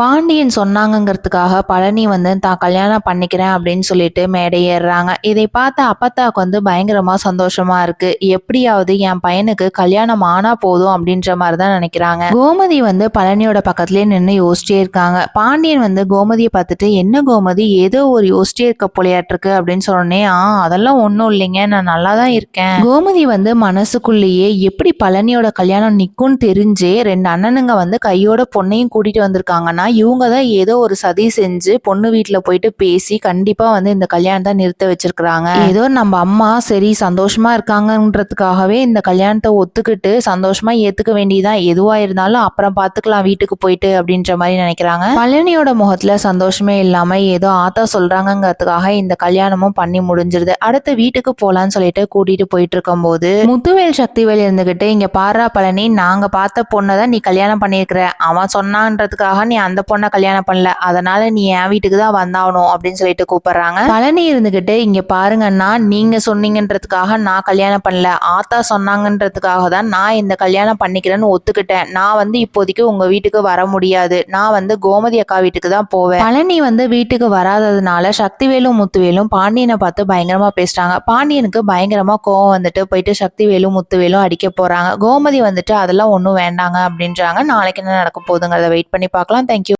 பாண்டியன் சொன்னாங்கங்கிறதுக்காக பழனி வந்து தான் கல்யாணம் பண்ணிக்கிறேன் அப்படின்னு சொல்லிட்டு மேடை ஏறுறாங்க. இதை பார்த்த அப்பத்தாக்கு வந்து பயங்கரமா சந்தோஷமா இருக்கு. எப்படியாவது என் பையனுக்கு கல்யாணம் ஆனா போதும் அப்படின்ற மாதிரி தான் நினைக்கிறாங்க. கோமதி வந்து பழனியோட பக்கத்துலேயே நின்று யோசிச்சே இருக்காங்க. பாண்டியன் வந்து கோமதியை பார்த்துட்டு என்ன கோமதி? ஏதோ ஒரு யோசிச்சே இருக்க போலையாட்டிருக்கு அப்படின்னு சொன்னே ஆ அதெல்லாம் ஒன்றும் இல்லைங்க. நான் நல்லா தான் இருக்கேன். கோமதி வந்து மனசுக்குள்ளேயே எப்படி பழனியோட கல்யாணம் நிற்கும்னு தெரிஞ்சே ரெண்டு அண்ணனுங்க வந்து கையோட பொண்ணையும் கூட்டிட்டு வந்திருக்காங்கன்னா இவங்க தான் ஏதோ ஒரு சதி செஞ்சு பொண்ணு வீட்டில் போயிட்டு பேசி கண்டிப்பாக வந்து இந்த கல்யாணத்தை நிறுத்த வச்சிருக்கிறாங்க. ஏதோ நம்ம அம்மா சரி சந்தோஷமா இருக்காங்கன்றதுக்காகவே இந்த கல்யாணத்தை ஒத்துக்கிட்டு சந்தோஷமா ஏத்துக்க வேண்டியதான் எதுவா இருந்தாலும் அப்புறம் பார்த்துக்கலாம் வீட்டுக்கு போயிட்டு அப்படின்ற மாதிரி நினைக்கிறாங்க. பழனியோட முகத்துல சந்தோஷமே இல்லாம ஏதோ ஆத்தா சொல்றாங்கிறதுக்காக இந்த கல்யாணமும் பண்ணி முடிஞ்சிருது. அடுத்து வீட்டுக்கு போலான்னு சொல்லிட்டு கூட்டிட்டு போயிட்டு இருக்கும்போது முத்துவேல் சக்திவேல் இருந்துகிட்டு இங்க பாரா பழனி நாங்க பார்த்த பொண்ணை தான் நீ கல்யாணம் பண்ணியிருக்கிற. அவன் சொன்னான்றதுக்காக நீ அந்த பொண்ணை கல்யாணம் பண்ணல. அதனால நீ என் வீட்டுக்கு தான் வந்தாகணும் அப்படின்னு சொல்லிட்டு கூப்பிடுறாங்க. பழனி இருந்துகிட்டு இங்க பாருங்கன்னா நீங்க சொன்னீங்கன்றதுக்காக நான் கல்யாணம் பண்ணல. ஆத்தா சொன்னாங்கன்றதுக்காக தான் நான் இந்த கல்யாணம் பண்ணிக்கிறேன்னு ஒத்துக்கிட்டேன். நான் வந்து இப்போதைக்கு உங்க வீட்டுக்கு வர முடியாது. நான் வந்து கோமதி அக்கா வீட்டுக்கு தான் போவேன். பழனி வந்து வீட்டுக்கு வராததுனால சக்திவேலும் முத்துவேலும் பாண்டியனை பார்த்து பயங்கரமா பேசுறாங்க. பாண்டியனுக்கு பயங்கரமா கோவம் வந்துட்டு போயிட்டு சக்திவேலும் முத்துவேலும் அடிக்க போறாங்க. கோமதி வந்துட்டு அதெல்லாம் ஒன்றும் வேண்டாங்க அப்படின்றாங்க. நாளைக்கு என்ன நடக்க போகுதுங்கிறத வெயிட் பண்ணி பார்க்கலாம். தேங்க்யூ